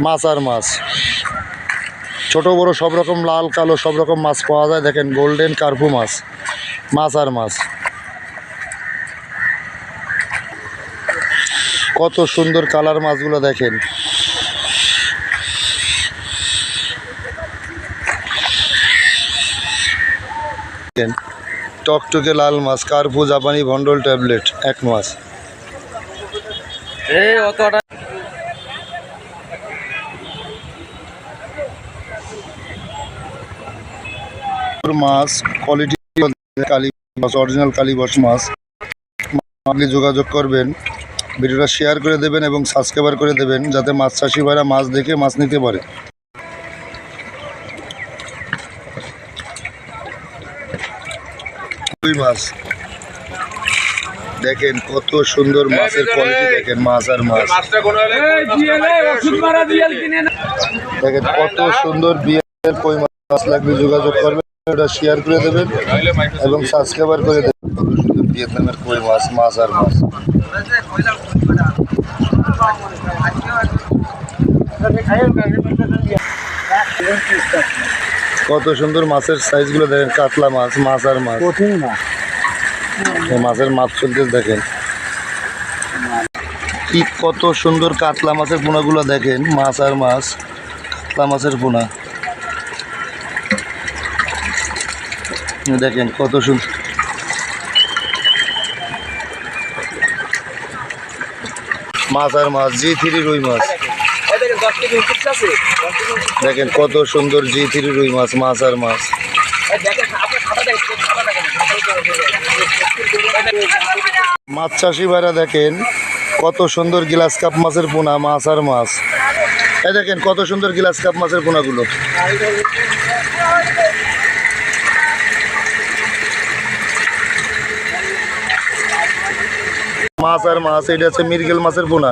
মাছ আর মাছ। ছোট, বড় সব রকম, লাল, কালো সব রকম মাছ পাওয়া যায়। দেখেন, গোল্ডেন কার্পু মাছ মাছ আর মাছ। কত সুন্দর কালার মাছগুলো দেখেন। টকটকে লাল মাছ, কার্পু জাপানি ভন্ডল ট্যাবলেট, এক মাছ। এই অতটা মাছ কোয়ালিটি কালী মাছ অরিজিনাল কালীবস মাছ আপনি যোগাযোগ করবেন ভিডিওটা শেয়ার করে দেবেন এবং সাবস্ক্রাইবার করে দেবেন যাতে মাছ চাষি ভাইরা মাছ দেখে মাছ নিতে পারে। রুই মাছ। দেখেন কত সুন্দর মাছের কোয়ালিটি দেখেন মাছ আর মাছ। দেখেন কত সুন্দর বিয়ের কই মাছ লাগবে যোগাযোগ করবেন। ওটা শেয়ার করে দেবেন এবং সাবস্ক্রাইবার করে দেবেন। কত সুন্দর ভিয়েতনামের কই মাছ মাছ আর মাছ। কত সুন্দর মাছের সাইজগুলো দেখেন কাতলা মাছ মাছ আর মাছ। কঠিন না মাছের মাছ চলতে দেখেন। কি কত সুন্দর কাতলা মাছের পোনাগুলো দেখেন মাছ আর মাছ কাতলা মাছের পোনা। দেখেন কত সুন্দর মাছ আর মাছ, জি থ্রি রুই মাছ। দেখেন কত সুন্দর জি থ্রি রুই মাছ মাছ আর মাছ। মাছ চাষি ভাইরা দেখেন কত সুন্দর গিলাস কাপ মাছের পোনা, মাছ আর মাছ। এই দেখেন কত সুন্দর গিলাস কাপ মাছের পোনাগুলো। মাছ আর মাছ, এটা হচ্ছে মিরগেল মাছের পোনা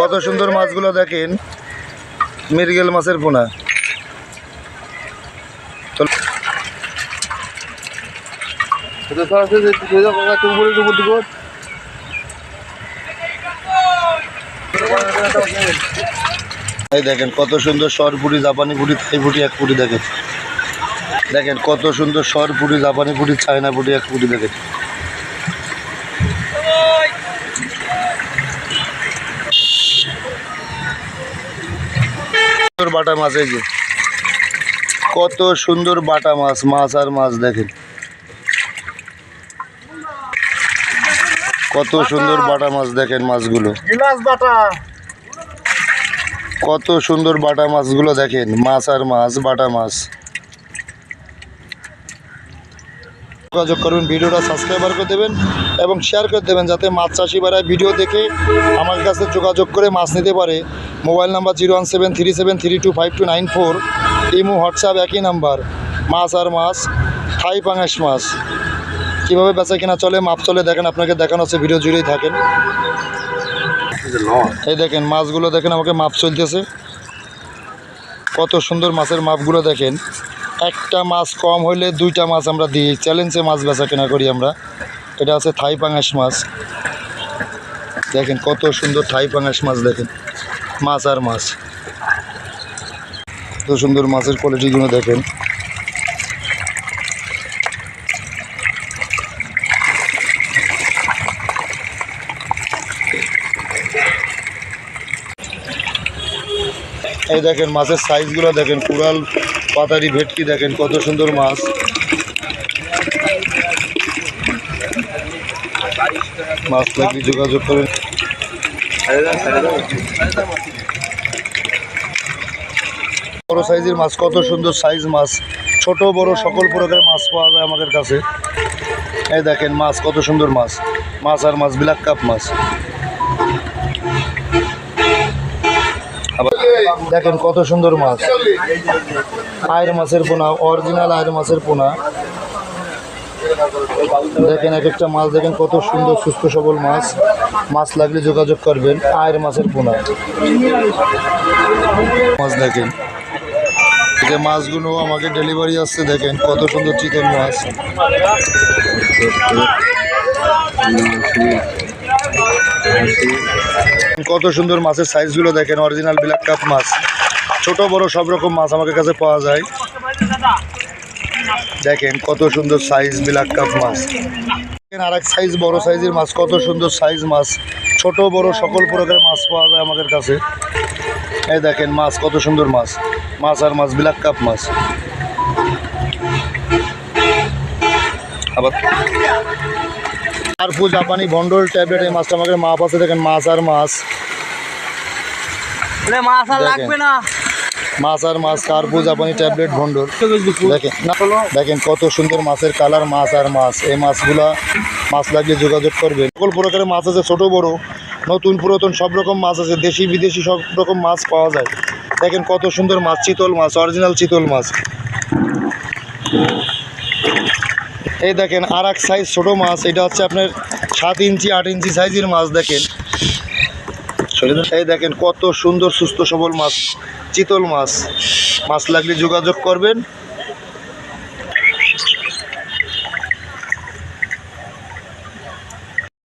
কত সুন্দর মাছগুলো দেখেন মিরগেল মাছের পোনা এই দেখেন কত সুন্দর সরপুরি জাপানি পুরি থাই পুরি এক পুরি দেখেন। দেখেন কত সুন্দর সরপুরি জাপানি পুরি চায়না পুরি এক পুরি দেখেন। সুন্দর বাটা মাছ এই যে। কত সুন্দর বাটা মাছ মাছ আর মাছ দেখেন। কত সুন্দর বাটা মাছ দেখেন মাছগুলো। গিলাস বাটা। কত সুন্দর বাটা মাছগুলো দেখেন মাছ আর মাছ বাটা মাছ। যোগাযোগ করবেন, ভিডিওটা সাবস্ক্রাইবার করে দেবেন এবং শেয়ার করে দেবেন যাতে মাছ চাষি ভাইরা ভিডিও দেখে আমার কাছে যোগাযোগ করে মাছ নিতে পারে। Mobile number zero one seven three seven three two five two nine four imo WhatsApp একই নাম্বার মাছ আর মাছ, থাই পাঙাশ মাছ। কীভাবে বেচা কিনা চলে, মাপ চলে দেখেন, আপনাকে দেখানো হচ্ছে ভিডিও জুড়েই থাকেন। এই দেখেন, মাছগুলো দেখেন, আমাকে মাপ চলতেছে। কত সুন্দর মাছের মাপগুলো দেখেন। একটা মাছ কম হইলে দুইটা মাছ আমরা দিই। চ্যালেঞ্জে মাছ বেচা কেনা করি আমরা। এটা আছে থাই পাঙাশ মাছ। দেখেন কত সুন্দর থাই পাঙাশ মাছ দেখেন। মাছ আর মাছ। কত সুন্দর মাছের কোয়ালিটিগুলো দেখেন। এই দেখেন মাছের সাইজগুলো দেখেন। কুড়াল পাতারি ভেটকি দেখেন, কত সুন্দর মাছ। মাছ লাগলে যোগাযোগ করেন। বড় সাইজের মাছ, কত সুন্দর সাইজ মাছ। ছোট, বড় সকল প্রকারের মাছ পাওয়া যায় আমাদের কাছে। এই দেখেন মাছ, কত সুন্দর মাছ। মাছ আর মাছ, ব্ল্যাক কাপ মাছ। দেখেন কত সুন্দর মাছ। আয়ের মাছের পোনা অরিজিনাল আয়ের মাছের পোনা। দেখেন এক একটা মাছ, দেখেন কত সুন্দর, সুস্থ, সবল মাছ। মাছ লাগলে যোগাযোগ করবেন, আয়ের মাছের পোনা। মাছ দেখেন। যে মাছগুলো আমাকে ডেলিভারি আসছে, দেখেন কত সুন্দর চিকন মাছ। কত সুন্দর মাছের সাইজগুলো দেখেন অরিজিনাল ব্ল্যাক কাপ মাছ। ছোট, বড় সব রকম মাছ আমাদের কাছে পাওয়া যায়। দেখেন কত সুন্দর সাইজ ব্ল্যাক কাপ মাছ। আর এক সাইজ বড় সাইজের মাছ, কত সুন্দর সাইজ মাছ। ছোট, বড় সকল প্রকারের মাছ পাওয়া যায় আমাদের কাছে। এই দেখেন মাছ, কত সুন্দর মাছ। মাছ আর মাছ ব্ল্যাক কাপ মাছ। আবার আরফু জাপানি ভন্ডল ট্যাবলেট এই মাছটা আমাদের মাপ আছে দেখেন মাছ আর মাছ। মাছ আর লাগবে না। মাছ আর মাছ কার্পু জাপানি ট্যাবলেট ভন্ডল দেখেন দেখেন কত সুন্দর মাছের কালার মাছ আর মাছ। এই মাছগুলা মাছ লাগলে যোগাযোগ করবেন। সকল প্রকারের মাছ আছে ছোট বড়। নতুন পুরাতন সব রকম মাছ আছে দেশি বিদেশি সব রকম মাছ পাওয়া যায়। দেখেন কত সুন্দর মাছ চিতল মাছ অরিজিনাল চিতল মাছ। এই দেখেন আর এক সাইজ ছোটো মাছ, এটা হচ্ছে আপনার সাত ইঞ্চি, আট ইঞ্চি সাইজের মাছ দেখেন। এই দেখেন কত সুন্দর, সুস্থ, সবল মাছ, চিতল মাছ। মাছ লাগলে যোগাযোগ করবেন।